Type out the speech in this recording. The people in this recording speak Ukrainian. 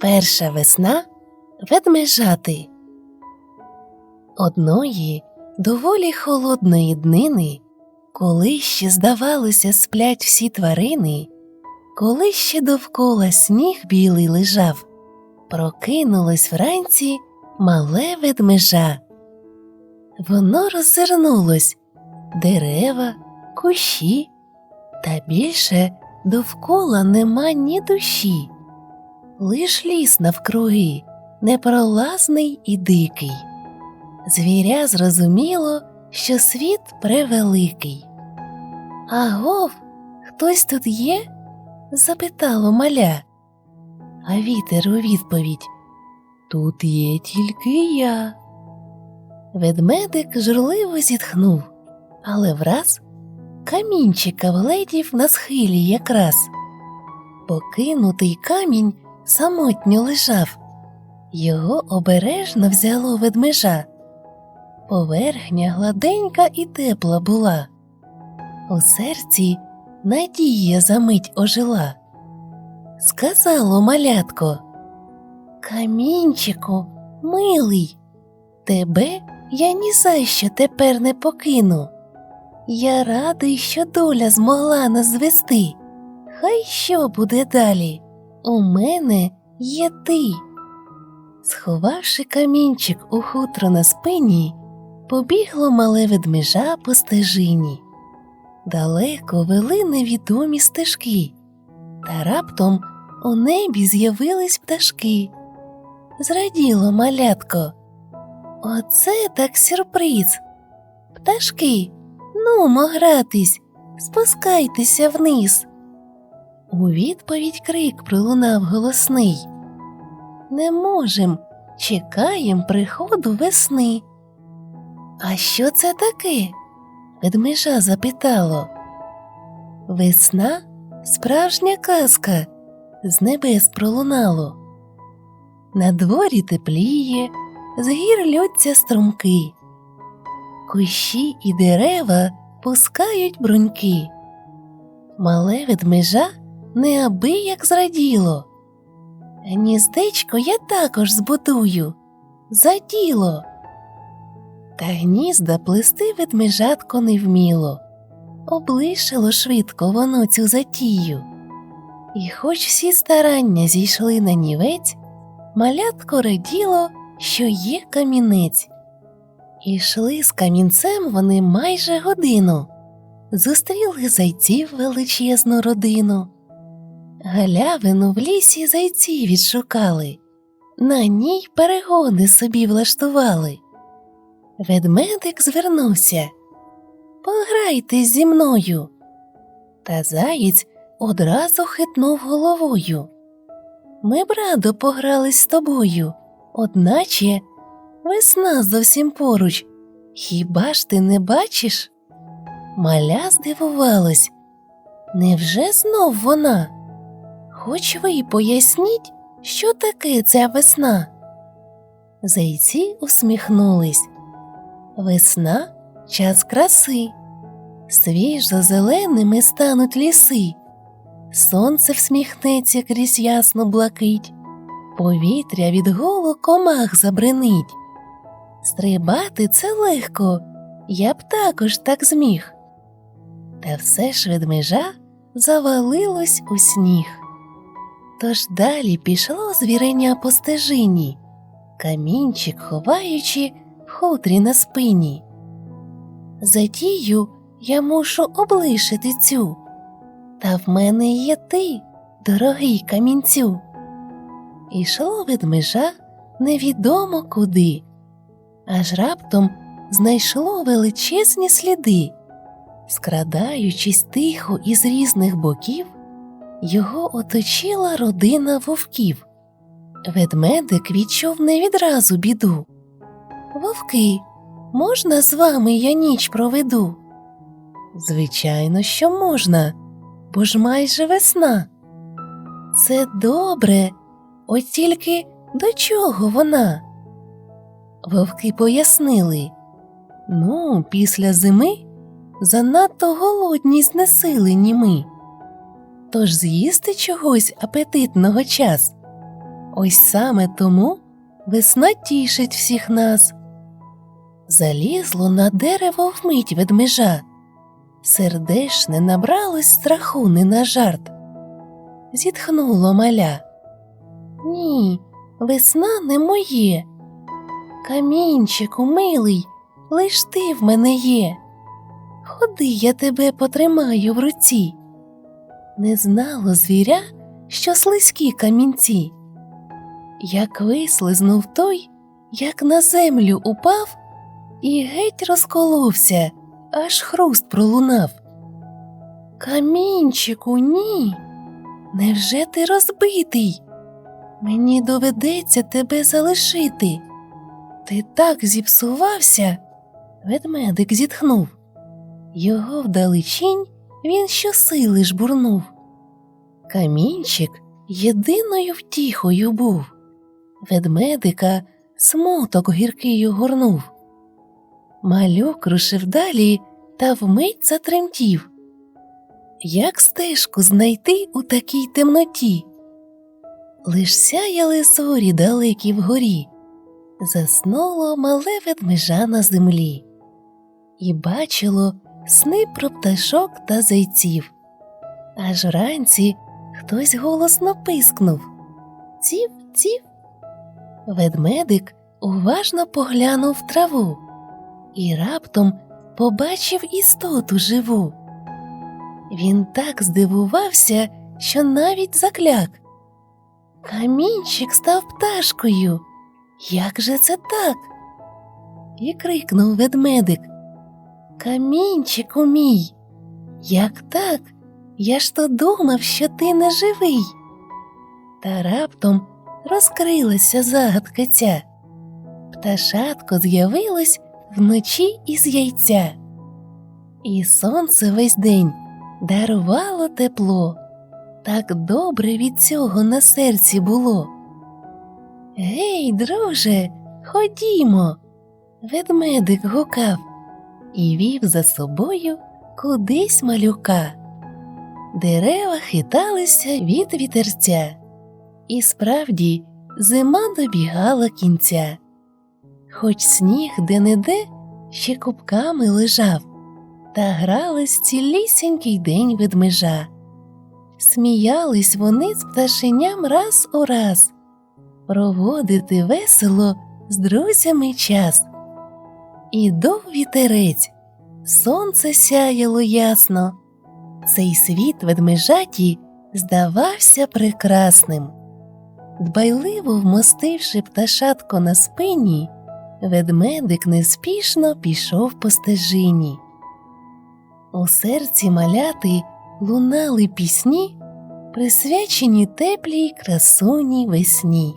Перша весна ведмежати. Одної доволі холодної днини, коли ще, здавалося, сплять всі тварини, коли ще довкола сніг білий лежав, прокинулось вранці мале ведмежа. Воно роззирнулось дерева, кущі, та більше довкола нема ні душі, лиш ліс навкруги, непролазний і дикий. Звіря зрозуміло, що світ превеликий. Агов, хтось тут є? запитало маля. А вітер у відповідь Тут є тільки я. Ведмедик журливо зітхнув, але враз камінчика вгледів на схилі якраз. Покинутий камінь самотньо лежав, його обережно взяло ведмежа. Поверхня гладенька і тепла була. У серці надія за мить ожила. Сказало малятко Камінчику, милий, тебе я ні за що тепер не покину. Я радий, що доля змогла нас звести. Хай що буде далі, у мене є ти. Сховавши камінчик у хутро на спині, побігло мале ведмежа по стежині. Далеко вели невідомі стежки, та раптом у небі з'явились пташки. Зраділо малятко. Оце так сюрприз. Пташки, нумо гратись, спускайтеся вниз. У відповідь крик пролунав голосний. Не можем, чекаєм приходу весни. А що це таке? Ведмежа запитало. Весна справжня казка, з небес пролунало. На дворі тепліє, з гір льються струмки, кущі і дерева пускають бруньки. Мале ведмежа неабияк зраділо. Гніздечко я також збудую за діло. Та гнізда плести ведмежатко не вміло, облишило швидко воно цю затію. І хоч всі старання зійшли на нівець, малятко раділо, що є камінець. Ішли з камінцем вони майже годину, зустріли зайців величезну родину. Галявину в лісі зайці відшукали, на ній перегони собі влаштували. Ведмедик звернувся Пограйте зі мною. Та заєць одразу хитнув головою. Ми б радо погрались з тобою, одначе весна зовсім поруч. Хіба ж ти не бачиш? Маля здивувалась. Невже знов вона? Хоч ви поясніть, що таке ця весна? Зайці усміхнулись. Весна час краси, свіжо зеленими стануть ліси, сонце всміхнеться крізь ясну блакить, повітря від голу комах забринить. Стрибати це легко, я б також так зміг. Та все ж ведмежа завалилось у сніг. Тож далі пішло звіреня по стежині, камінчик ховаючи в хутрі на спині. Затію я мушу облишити цю, та в мене є ти, дорогий камінцю. Ішло ведмежа невідомо куди, аж раптом знайшло величезні сліди, скрадаючись тихо із різних боків. Його оточила родина вовків. Ведмедик відчув не відразу біду. Вовки, можна з вами я ніч проведу? Звичайно, що можна, бо ж майже весна. Це добре, от тільки до чого вона? Вовки пояснили ну, після зими занадто голодні знесилені ми. Тож з'їсти чогось апетитного час. Ось саме тому весна тішить всіх нас. Залізло на дерево вмить ведмежа, сердешне набралось страху не на жарт. Зітхнуло маля. Ні, весна не моє. Камінчику, милий, лиш ти в мене є. Ходи, я тебе потримаю в руці. Не знало звіря, що слизькі камінці. Як вислизнув той, як на землю упав, і геть розколовся, аж хруст пролунав. Камінчику, ні. Невже ти розбитий? Мені доведеться тебе залишити. Ти так зіпсувався. Ведмедик зітхнув. Його вдалечінь він щосили жбурнув. Камінчик єдиною втіхою був. Ведмедика смуток гіркий огорнув. Малюк рушив далі та вмить затремтів. Як стежку знайти у такій темноті? Лиш сяяли зорі далекі вгорі, заснуло мале ведмежа на землі, і бачило сни про пташок та зайців. Аж вранці хтось голосно пискнув Ців, ців. Ведмедик уважно поглянув траву і раптом побачив істоту живу. Він так здивувався, що навіть закляк. Камінчик став пташкою. Як же це так? І крикнув ведмедик. Камінчику мій, як так? Я ж то думав, що ти не живий. Та раптом розкрилася загадка ця. Пташатко з'явилось вночі із яйця, і сонце весь день дарувало тепло, так добре від цього на серці було. Гей, друже, ходімо, ведмедик гукав і вів за собою кудись малюка. Дерева хиталися від вітерця, і справді зима добігала кінця, хоч сніг де-не-де ще купками лежав, та грались цілісінький день ведмежа. Сміялись вони з пташеням раз у раз, проводити весело з друзями час. І дов вітерець, сонце сяяло ясно. Цей світ ведмежаті здавався прекрасним. Дбайливо вмостивши пташатко на спині, ведмедик неспішно пішов по стежині. У серці маляти лунали пісні, присвячені теплій красуні весні.